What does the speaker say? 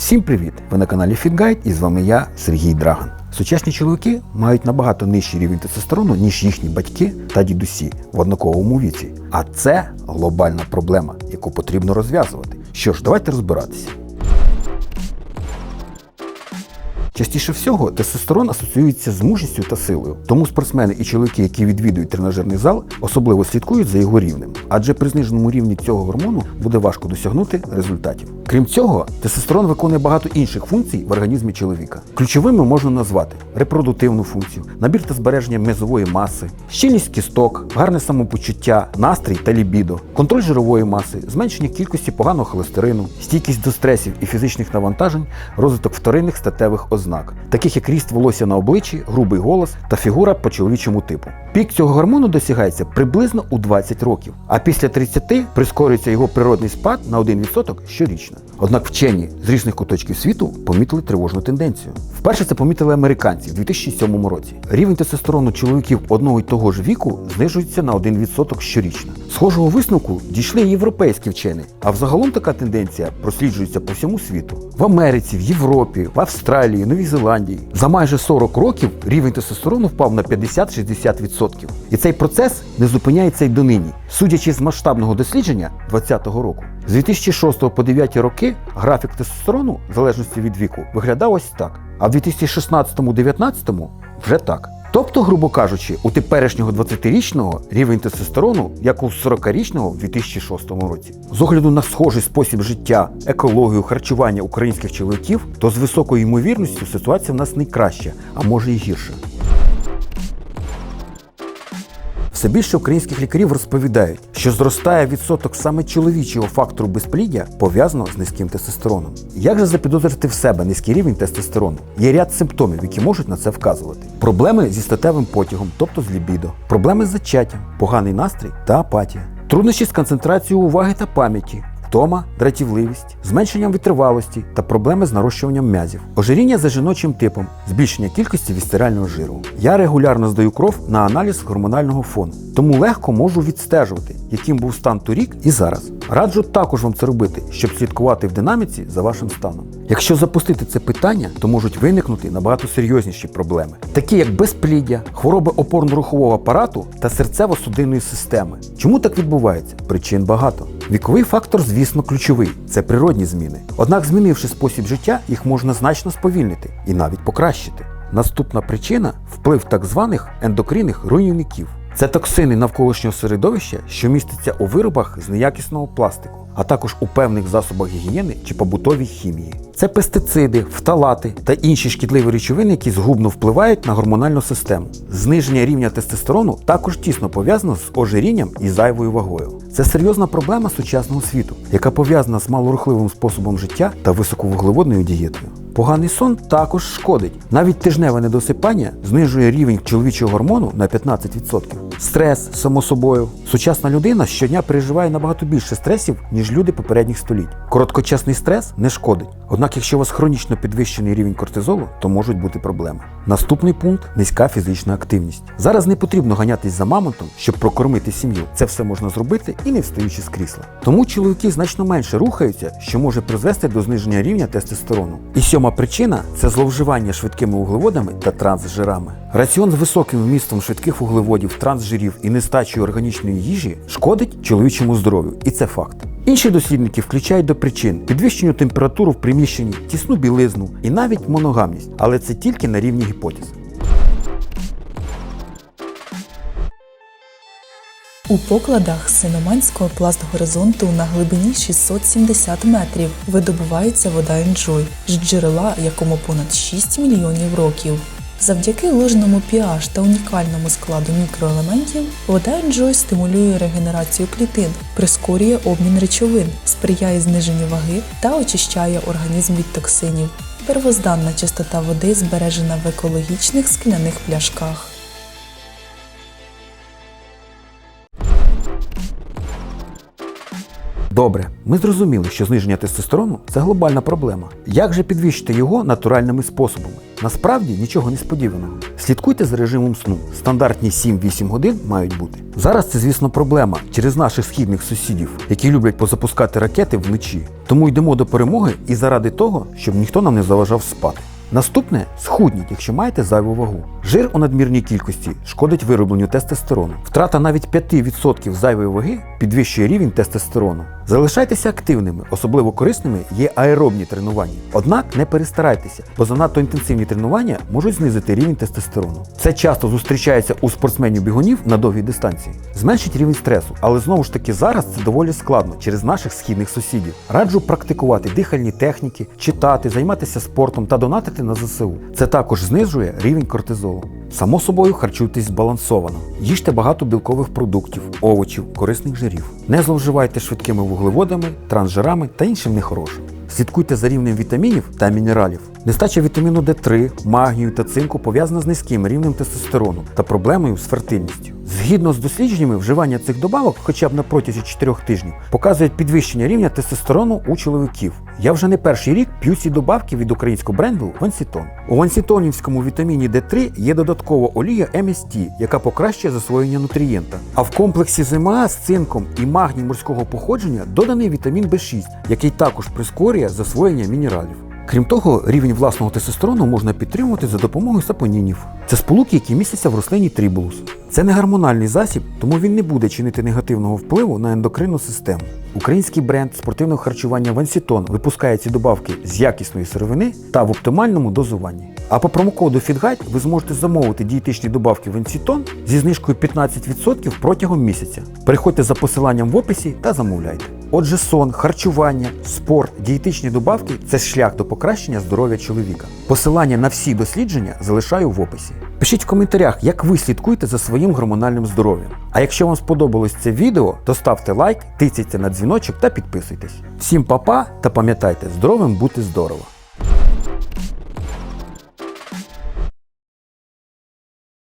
Всім привіт! Ви на каналі FitGuide і з вами я, Сергій Драган. Сучасні чоловіки мають набагато нижчий рівень тестостерону, ніж їхні батьки та дідусі в однаковому віці. А це глобальна проблема, яку потрібно розв'язувати. Що ж, давайте розбиратися. Частіше всього тестостерон асоціюється з мужністю та силою, тому спортсмени і чоловіки, які відвідують тренажерний зал, особливо слідкують за його рівнем, адже при зниженому рівні цього гормону буде важко досягнути результатів. Крім цього, тестостерон виконує багато інших функцій в організмі чоловіка. Ключовими можна назвати репродуктивну функцію, набір та збереження м'язової маси, щільність кісток, гарне самопочуття, настрій та лібідо, контроль жирової маси, зменшення кількості поганого холестерину, стійкість до стресів і фізичних навантажень, розвиток вторинних статевих ознак, таких як ріст волосся на обличчі, грубий голос та фігура по чоловічому типу. Пік цього гормону досягається приблизно у 20 років, а після 30 прискорюється його природний спад на 1% щорічно. Однак вчені з різних куточків світу помітили тривожну тенденцію. Вперше це помітили американці в 2007 році. Рівень тестостерону чоловіків одного й того ж віку знижується на 1% щорічно. Схожого висновку дійшли і європейські вчені, а взагалом така тенденція просліджується по всьому світу. В Америці, в Європі, в Австралії, Новій Зеландії. За майже 40 років рівень тестостерону впав на 50-60%. І цей процес не зупиняється й донині. Судячи з масштабного дослідження 2020 року, з 2006 по 2009 роки графік тестостерону, в залежності від віку, виглядав ось так. А в 2016-2019 вже так. Тобто, грубо кажучи, у теперішнього 20-річного рівень тестостерону, як у 40-річного в 2006 році. З огляду на схожий спосіб життя, екологію, харчування українських чоловіків, то з високою ймовірністю ситуація в нас не краща, а може і гірша. Все більше українських лікарів розповідають, що зростає відсоток саме чоловічого фактору безпліддя пов'язано з низьким тестостероном. Як же запідозрити в себе низький рівень тестостерону? Є ряд симптомів, які можуть на це вказувати: проблеми зі статевим потягом, тобто з лібідо, проблеми з зачаттям, поганий настрій та апатія, труднощі з концентрацією уваги та пам'яті. Втома, дратівливість, зменшенням витривалості та проблеми з нарощуванням м'язів, ожиріння за жіночим типом, збільшення кількості вістерального жиру. Я регулярно здаю кров на аналіз гормонального фону, тому легко можу відстежувати, яким був стан торік і зараз. Раджу також вам це робити, щоб слідкувати в динаміці за вашим станом. Якщо запустити це питання, то можуть виникнути набагато серйозніші проблеми, такі як безпліддя, хвороби опорно-рухового апарату та серцево-судинної системи. Чому так відбувається? Причин багато. Віковий фактор, звісно, ключовий це природні зміни. Однак, змінивши спосіб життя, їх можна значно сповільнити і навіть покращити. Наступна причина вплив так званих ендокринних руйнівників. Це токсини навколишнього середовища, що містяться у виробах з неякісного пластику, а також у певних засобах гігієни чи побутовій хімії. Це пестициди, фталати та інші шкідливі речовини, які згубно впливають на гормональну систему. Зниження рівня тестостерону також тісно пов'язано з ожирінням і зайвою вагою. Це серйозна проблема сучасного світу, яка пов'язана з малорухливим способом життя та високовуглеводною дієтою. Поганий сон також шкодить. Навіть тижневе недосипання знижує рівень чоловічого гормону на 15%. Стрес, само собою. Сучасна людина щодня переживає набагато більше стресів, ніж люди попередніх століть. Короткочасний стрес не шкодить. Однак, якщо у вас хронічно підвищений рівень кортизолу, то можуть бути проблеми. Наступний пункт низька фізична активність. Зараз не потрібно ганятись за мамонтом, щоб прокормити сім'ю. Це все можна зробити і не встаючи з крісла. Тому чоловіки значно менше рухаються, що може призвести до зниження рівня тестостерону. І сьома причина це зловживання швидкими вуглеводами та трансжирами. Раціон з високим вмістом швидких вуглеводів, трансжирів і нестачею органічної їжі шкодить чоловічому здоров'ю, і це факт. Інші дослідники включають до причин підвищенню температуру в приміщенні, тісну білизну і навіть моногамність, але це тільки на рівні гіпотез. У покладах Синоманського пластгоризонту на глибині 670 метрів видобувається вода Enjoy з джерела, якому понад 6 мільйонів років. Завдяки ложному pH та унікальному складу мікроелементів вода Enjoy стимулює регенерацію клітин, прискорює обмін речовин, сприяє зниженню ваги та очищає організм від токсинів. Первозданна чистота води збережена в екологічних скляних пляшках. Добре, ми зрозуміли, що зниження тестостерону це глобальна проблема. Як же підвищити його натуральними способами? Насправді нічого несподіваного. Слідкуйте за режимом сну. Стандартні 7-8 годин мають бути. Зараз це, звісно, проблема через наших східних сусідів, які люблять позапускати ракети вночі. Тому йдемо до перемоги і заради того, щоб ніхто нам не заважав спати. Наступне схудніть, якщо маєте зайву вагу. Жир у надмірній кількості шкодить виробленню тестостерону. Втрата навіть 5% зайвої ваги підвищує рівень тестостерону. Залишайтеся активними, особливо корисними є аеробні тренування. Однак не перестарайтеся, бо занадто інтенсивні тренування можуть знизити рівень тестостерону. Це часто зустрічається у спортсменів-бігунів на довгій дистанції. Зменшить рівень стресу, але знову ж таки зараз це доволі складно через наших східних сусідів. Раджу практикувати дихальні техніки, читати, займатися спортом та донатити на ЗСУ. Це також знижує рівень кортизолу. Само собою харчуйтесь збалансовано. Їжте багато білкових продуктів, овочів, корисних жирів. Не зловживайте швидкими вуглеводами, трансжирами та іншим нехорошим. Слідкуйте за рівнем вітамінів та мінералів. Нестача вітаміну D3, магнію та цинку пов'язана з низьким рівнем тестостерону та проблемою з фертильністю. Згідно з дослідженнями, вживання цих добавок, хоча б на протязі 4 тижнів, показують підвищення рівня тестостерону у чоловіків. Я вже не перший рік п'ю ці добавки від українського бренду Вансітон. У вансітонівському вітаміні D3 є додаткова олія MST, яка покращує засвоєння нутрієнта. А в комплексі ЗМА з цинком і магній морського походження доданий вітамін B6, який також прискорює засвоєння мінералів. Крім того, рівень власного тестостерону можна підтримувати за допомогою сапонінів. Це сполуки, які містяться в рослині трібулус. Це не гормональний засіб, тому він не буде чинити негативного впливу на ендокринну систему. Український бренд спортивного харчування Вансітон випускає ці добавки з якісної сировини та в оптимальному дозуванні. А по промокоду FITGUIDE ви зможете замовити дієтичні добавки Вансітон зі знижкою 15% протягом місяця. Переходьте за посиланням в описі та замовляйте. Отже, сон, харчування, спорт, дієтичні добавки це шлях до покращення здоров'я чоловіка. Посилання на всі дослідження залишаю в описі. Пишіть в коментарях, як ви слідкуєте за своїм гормональним здоров'ям. А якщо вам сподобалось це відео, то ставте лайк, тицяйте на дзвіночок та підписуйтесь. Всім па-па та пам'ятайте, здоровим бути здорово!